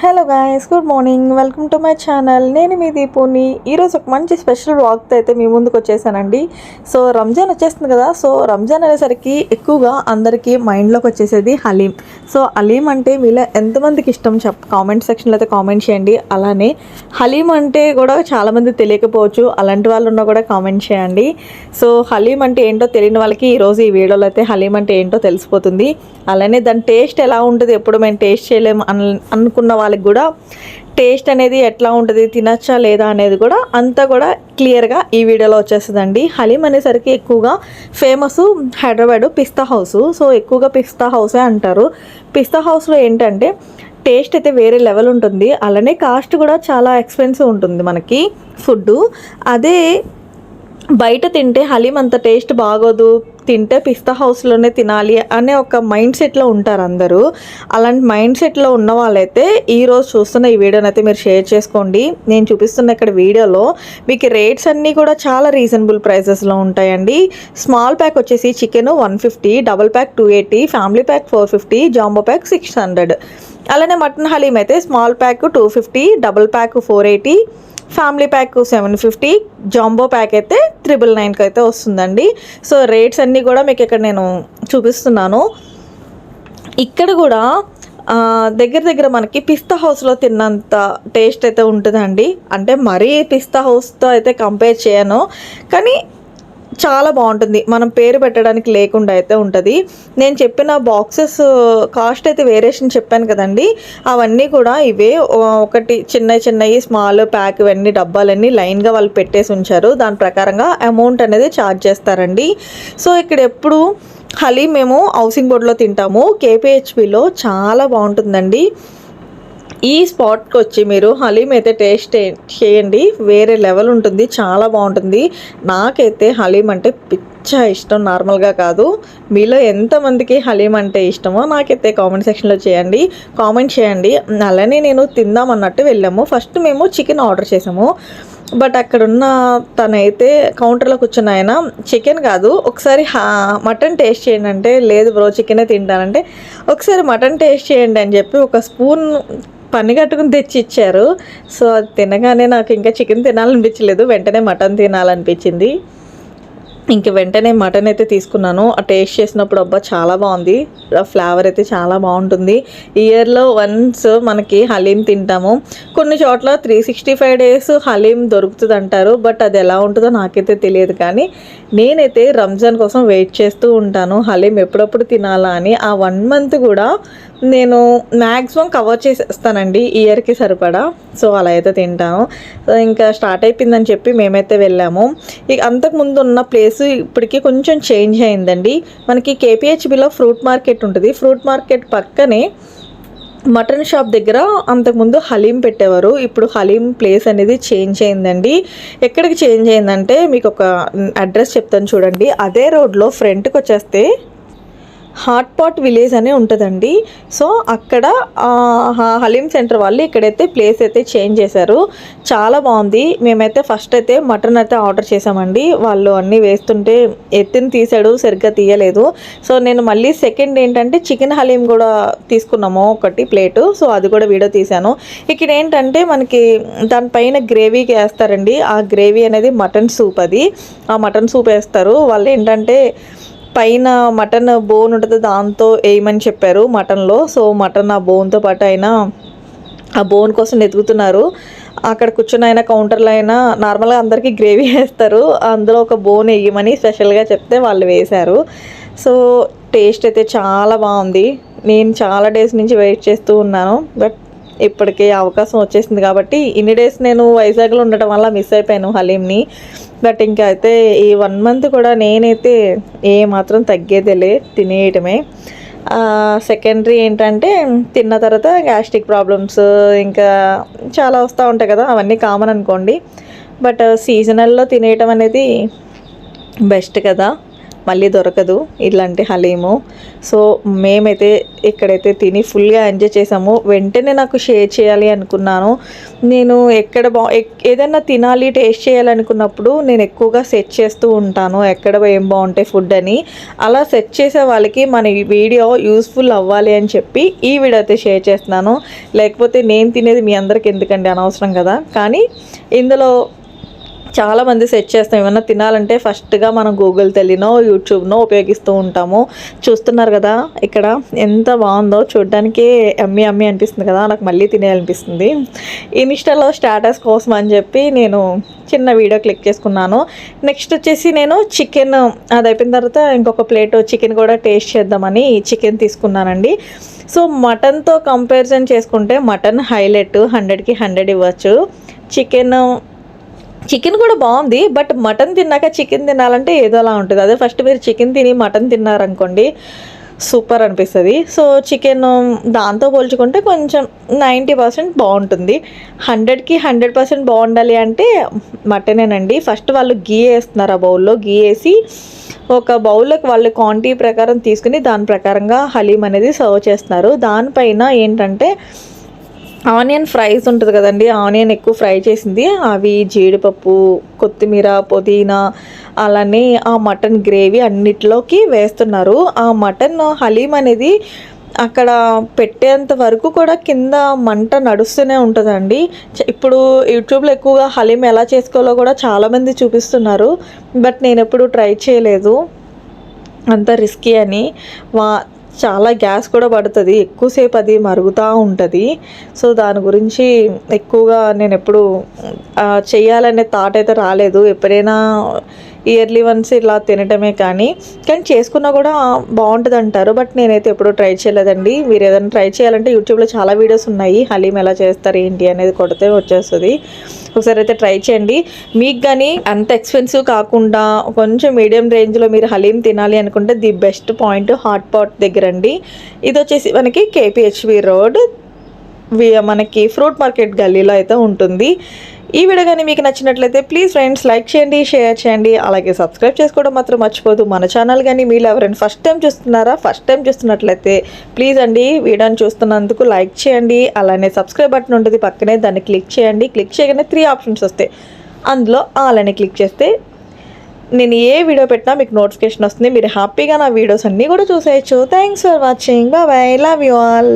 Hello guys good morning welcome to my channel నేను మీ దీపుని. ఈరోజు ఒక మంచి స్పెషల్ వాక్తో అయితే మీ ముందుకు వచ్చేసానండి. సో రంజాన్ వచ్చేస్తుంది కదా. సో రంజాన్ అనేసరికి ఎక్కువగా అందరికీ మైండ్లోకి వచ్చేసేది హలీం. సో హలీం అంటే మీలో ఎంతమందికి ఇష్టం చెప్ కామెంట్ సెక్షన్లో అయితే కామెంట్ చేయండి. అలానే హలీం అంటే కూడా చాలామంది తెలియకపోవచ్చు. అలాంటి వాళ్ళు ఉన్నా కూడా కామెంట్ చేయండి. సో హలీం అంటే ఏంటో తెలియని వాళ్ళకి ఈరోజు ఈ వీడియోలో అయితే హలీం అంటే ఏంటో తెలిసిపోతుంది. అలానే దాని టేస్ట్ ఎలా ఉంటుంది ఎప్పుడు మేము టేస్ట్ చేయలేము అనుకున్న వాళ్ళకి కూడా టేస్ట్ అనేది ఎట్లా ఉంటుంది తినచ్చా లేదా అనేది కూడా అంతా కూడా క్లియర్గా ఈ వీడియోలో వచ్చేస్తుందండి. హలీం అనేసరికి ఎక్కువగా famous Hyderabad Pista house. So ఎక్కువగా పిస్తా హౌసే అంటారు. పిస్తా హౌస్లో ఏంటంటే టేస్ట్ అయితే వేరే లెవెల్ ఉంటుంది. అలానే కాస్ట్ కూడా చాలా ఎక్స్పెన్సివ్ ఉంటుంది మనకి ఫుడ్ అదే బయట తింటే హలీం అంత టేస్ట్ బాగోదు తింటే పిస్తా హౌస్లోనే తినాలి అనే ఒక మైండ్ సెట్లో ఉంటారు అందరూ. అలాంటి మైండ్ సెట్లో ఉన్న వాళ్ళైతే ఈరోజు చూస్తున్న ఈ వీడియోని అయితే మీరు షేర్ చేసుకోండి. నేను చూపిస్తున్న ఇక్కడ వీడియోలో మీకు రేట్స్ అన్నీ కూడా చాలా రీజనబుల్ ప్రైసెస్లో ఉంటాయండి. స్మాల్ ప్యాక్ వచ్చేసి chicken one fifty double pack two eighty family pack four fifty jumbo pack six hundred. అలానే మటన్ హలీం అయితే small pack two fifty double pack four eighty family pack seven fifty jumbo pack అయితే triple నైన్కి అయితే వస్తుందండి. So rates అన్నీ కూడా మీకు ఇక్కడ నేను చూపిస్తున్నాను. ఇక్కడ కూడా దగ్గర దగ్గర మనకి పిస్తా హౌస్లో తిన్నంత టేస్ట్ అయితే ఉంటుందండి. అంటే మరీ పిస్తా హౌస్తో అయితే కంపేర్ చేయను. కానీ చాలా బాగుంటుంది. మనం పేరు పెట్టడానికి లేకుండా అయితే ఉంటుంది. నేను చెప్పిన బాక్సెస్ కాస్ట్ అయితే వేరియేషన్ చెప్పాను కదండి. అవన్నీ కూడా ఇవే ఒకటి చిన్న చిన్నవి స్మాల్ ప్యాక్ ఇవన్నీ డబ్బాలన్నీ లైన్గా వాళ్ళు పెట్టేసి ఉంచారు. దాని ప్రకారంగా అమౌంట్ అనేది ఛార్జ్ చేస్తారండి. సో ఇక్కడ ఎప్పుడు హలీ మేము హౌసింగ్ బోర్డ్లో తింటాము. కేపీహెచ్పిలో చాలా బాగుంటుందండి. ఈ స్పాట్కి వచ్చి మీరు హలీం అయితే టేస్ట్ చేయండి. వేరే లెవెల్ ఉంటుంది. చాలా బాగుంటుంది. నాకైతే హలీం అంటే పిచ్చ ఇష్టం. నార్మల్గా కాదు. మీలో ఎంతమందికి హలీం అంటే ఇష్టమో నాకైతే కామెంట్ సెక్షన్లో చేయండి. కామెంట్ చేయండి. అలానే నేను తిందాం అన్నట్టు వెళ్ళాము. ఫస్ట్ మేము చికెన్ ఆర్డర్ చేసాము. బట్ అక్కడున్న తనైతే కౌంటర్లో కూర్చున్న ఆయన చికెన్ కాదు. ఒకసారి మటన్ టేస్ట్ చేయండి అంటే లేదు బ్రో చికెనే తింటానంటే ఒకసారి మటన్ టేస్ట్ చేయండి అని చెప్పి ఒక స్పూన్ పని కట్టుకుని తెచ్చి ఇచ్చారు సో అది తినగానే నాకు ఇంకా చికెన్ తినాలనిపించలేదు. వెంటనే మటన్ తినాలనిపించింది. ఇంక వెంటనే మటన్ అయితే తీసుకున్నాను. ఆ టేస్ట్ చేసినప్పుడు అబ్బా చాలా బాగుంది. ఆ ఫ్లేవర్ అయితే చాలా బాగుంటుంది. ఇయర్లో వన్స్ మనకి హలీం తింటాము. కొన్ని చోట్ల three sixty five days haleem దొరుకుతుంది అంటారు బట్ అది ఎలా ఉంటుందో నాకైతే తెలియదు. కానీ నేనైతే రంజాన్ కోసం వెయిట్ చేస్తూ ఉంటాను. హలీం ఎప్పుడప్పుడు తినాలా అని ఆ వన్ మంత్ కూడా నేను మ్యాక్సిమం కవర్ చేసేస్తానండి ఇయర్కి సరిపడా. సో అలా అయితే తింటాను. ఇంకా స్టార్ట్ అయిపోయిందని చెప్పి మేమైతే వెళ్ళాము. ఇక అంతకుముందు ఉన్న ప్లేస్ ఇప్పటికి కొంచెం చేంజ్ అయిందండి. మనకి కేపీహెచ్బిలో ఫ్రూట్ మార్కెట్ ఉంటుంది. ఫ్రూట్ మార్కెట్ పక్కనే మటన్ షాప్ దగ్గర అంతకుముందు హలీం పెట్టేవారు. ఇప్పుడు హలీం ప్లేస్ అనేది చేంజ్ అయిందండి. ఎక్కడికి చేంజ్ అయిందంటే మీకు ఒక అడ్రస్ చెప్తాను చూడండి. అదే రోడ్లో ఫ్రంట్కి వచ్చేస్తే హాట్ పాట్ విలేజ్ అనే ఉంటుందండి. సో అక్కడ హలీం సెంటర్ వాళ్ళు ఇక్కడైతే ప్లేస్ అయితే చేంజ్ చేశారు. చాలా బాగుంది. మేమైతే ఫస్ట్ అయితే మటన్ అయితే ఆర్డర్ చేసామండి వాళ్ళు అన్నీ వేస్తుంటే ఎత్తిని తీసాడు సరిగ్గా తీయలేదు. సో నేను మళ్ళీ సెకండ్ ఏంటంటే చికెన్ హలీం కూడా తీసుకున్నాము ఒకటి ప్లేటు. సో అది కూడా వీడియో తీశాను. ఇక్కడ ఏంటంటే మనకి దానిపైన గ్రేవీకి వేస్తారండి. ఆ గ్రేవీ అనేది మటన్ సూప్ అది. ఆ మటన్ సూప్ వేస్తారు. వాళ్ళు ఏంటంటే పైన మటన్ బోన్ ఉంటుంది దాంతో వేయమని చెప్పారు మటన్లో. సో మటన్ ఆ బోన్తో పాటు అయినా ఆ బోన్ కోసం వెతుకుతున్నారు. అక్కడ కూర్చున్న అయినా కౌంటర్లో అయినా నార్మల్గా అందరికీ గ్రేవీ వేస్తారు. అందులో ఒక బోన్ వేయమని స్పెషల్గా చెప్తే వాళ్ళు వేశారు. సో టేస్ట్ అయితే చాలా బాగుంది. నేను చాలా డేస్ నుంచి వెయిట్ చేస్తూ ఉన్నాను. బట్ ఇప్పటికే అవకాశం వచ్చేసింది కాబట్టి ఇన్ని డేస్ నేను వైజాగ్లో ఉండటం వల్ల మిస్ అయిపోయాను హలీంని. బట్ ఇంకా అయితే ఈ వన్ మంత్ కూడా నేనైతే ఏ మాత్రం తగ్గేదేలే తినేయటమే. సెకండరీ ఏంటంటే తిన్న తర్వాత గ్యాస్ట్రిక్ ప్రాబ్లమ్స్ ఇంకా చాలా వస్తూ ఉంటాయి కదా అవన్నీ కామన్ అనుకోండి. బట్ సీజనల్లో తినేయటం అనేది బెస్ట్ కదా. మళ్ళీ దొరకదు ఇలాంటి హలీము. సో మేమైతే ఇక్కడైతే తిని ఫుల్గా ఎంజాయ్ చేసాము వెంటనే నాకు షేర్ చేయాలి అనుకున్నాను. నేను ఎక్కడ బా ఏదైనా తినాలి టేస్ట్ చేయాలనుకున్నప్పుడు నేను ఎక్కువగా సెర్చ్ చేస్తూ ఉంటాను ఎక్కడ ఏం బాగుంటాయి ఫుడ్ అని. అలా సెర్చ్ చేసే వాళ్ళకి మన వీడియో యూస్ఫుల్ అవ్వాలి అని చెప్పి ఈ వీడియో అయితే షేర్ చేస్తున్నాను. లేకపోతే నేను తినేది మీ అందరికి ఎందుకండి అనవసరం కదా? కానీ ఇందులో చాలా మంది సెర్చ్ చేస్తాం. ఏమన్నా తినాలంటే ఫస్ట్గా మనం గూగుల్ తెలినో యూట్యూబ్నో ఉపయోగిస్తూ ఉంటాము. చూస్తున్నారు కదా ఇక్కడ ఎంత బాగుందో. చూడడానికి అమ్మి అమ్మి అనిపిస్తుంది కదా. నాకు మళ్ళీ తినేయాలనిపిస్తుంది. ఇన్స్టాలో స్టాటస్ కోసం అని చెప్పి నేను చిన్న వీడియో క్లిక్ చేసుకున్నాను. నెక్స్ట్ వచ్చేసి నేను చికెన్ అది అయిపోయిన తర్వాత ఇంకొక ప్లేట్ చికెన్ కూడా టేస్ట్ చేద్దామని చికెన్ తీసుకున్నానండి. సో మటన్తో కంపారిజన్ చేసుకుంటే మటన్ హైలైట్ హండ్రెడ్కి హండ్రెడ్ ఇవ్వచ్చు. చికెన్ చికెన్ కూడా బాగుంది బట్ మటన్ తిన్నాక చికెన్ తినాలంటే ఏదోలా ఉంటుంది. అదే ఫస్ట్ మీరు చికెన్ తిని మటన్ తిన్నారనుకోండి సూపర్ అనిపిస్తుంది. సో చికెన్ దాంతో పోల్చుకుంటే కొంచెం నైంటీ పర్సెంట్ బాగుంటుంది. హండ్రెడ్కి హండ్రెడ్ పర్సెంట్ బాగుండాలి అంటే మటనేనండి. ఫస్ట్ వాళ్ళు గీ వేస్తున్నారు ఆ బౌల్లో గీ వేసి ఒక బౌల్లోకి వాళ్ళు క్వాంటిటీ ప్రకారం తీసుకుని దాని ప్రకారంగా హలీం అనేది సర్వ్ చేస్తున్నారు. దానిపైన ఏంటంటే ఆనియన్ ఫ్రైస్ ఉంటుంది కదండి. ఆనియన్ ఎక్కువ ఫ్రై చేసింది. అవి జీడిపప్పు కొత్తిమీర పుదీనా అలానే ఆ మటన్ గ్రేవీ అన్నిటిలోకి వేస్తున్నారు. ఆ మటన్ హలీం అనేది అక్కడ పెట్టేంత వరకు కూడా కింద మంట నడుస్తూనే ఉంటుందండి. ఇప్పుడు యూట్యూబ్లో ఎక్కువగా హలీం ఎలా చేసుకోవాలో కూడా చాలామంది చూపిస్తున్నారు. బట్ నేను ఎప్పుడు ట్రై చేయలేదు. అంత రిస్కీ అని. వా చాలా గ్యాస్ కూడా పడుతుంది. ఎక్కువసేపు అది మరుగుతూ ఉంటుంది. సో దాని గురించి ఎక్కువగా నేను ఎప్పుడు చేయాలనే థాట్ అయితే రాలేదు. ఎప్పుడైనా ఇయర్లీ వన్స్ ఇలా తినటమే కానీ కానీ చేసుకున్నా కూడా బాగుంటుంది అంటారు బట్ నేనైతే ఎప్పుడూ ట్రై చేయలేదండి. మీరు ఏదైనా ట్రై చేయాలంటే యూట్యూబ్లో చాలా వీడియోస్ ఉన్నాయి. హలీం ఎలా చేస్తారు ఏంటి అనేది కొడితే వచ్చేస్తుంది. ఒకసారి అయితే ట్రై చేయండి. మీకు కానీ అంత ఎక్స్పెన్సివ్ కాకుండా కొంచెం మీడియం రేంజ్లో మీరు హలీం తినాలి అనుకుంటే the best point hot pot దగ్గర అండి. ఇది వచ్చేసి మనకి కేపీహెచ్వి రోడ్. వి- మనకి ఫ్రూట్ మార్కెట్ గల్లీలో అయితే ఉంటుంది. ఈ వీడియో కానీ మీకు నచ్చినట్లయితే ప్లీజ్ ఫ్రెండ్స్ లైక్ చేయండి షేర్ చేయండి. అలాగే సబ్స్క్రైబ్ చేసుకోవడం మాత్రం మర్చిపోదు. మన ఛానల్ కానీ మీరు ఎవరైనా ఫస్ట్ టైం చూస్తున్నారా ఫస్ట్ టైం చూస్తున్నట్లయితే ప్లీజ్ అండి వీడియోని చూస్తున్నందుకు లైక్ చేయండి. అలానే సబ్స్క్రైబ్ బటన్ ఉంటుంది పక్కనే దాన్ని క్లిక్ చేయండి. క్లిక్ చేయగానే త్రీ ఆప్షన్స్ వస్తాయి. అందులో ఆల్ అని క్లిక్ చేస్తే నేను ఏ వీడియో పెట్టినా మీకు నోటిఫికేషన్ వస్తుంది. మీరు హ్యాపీగా నా వీడియోస్ అన్నీ కూడా చూసేయచ్చు. Thanks for watching bye love you all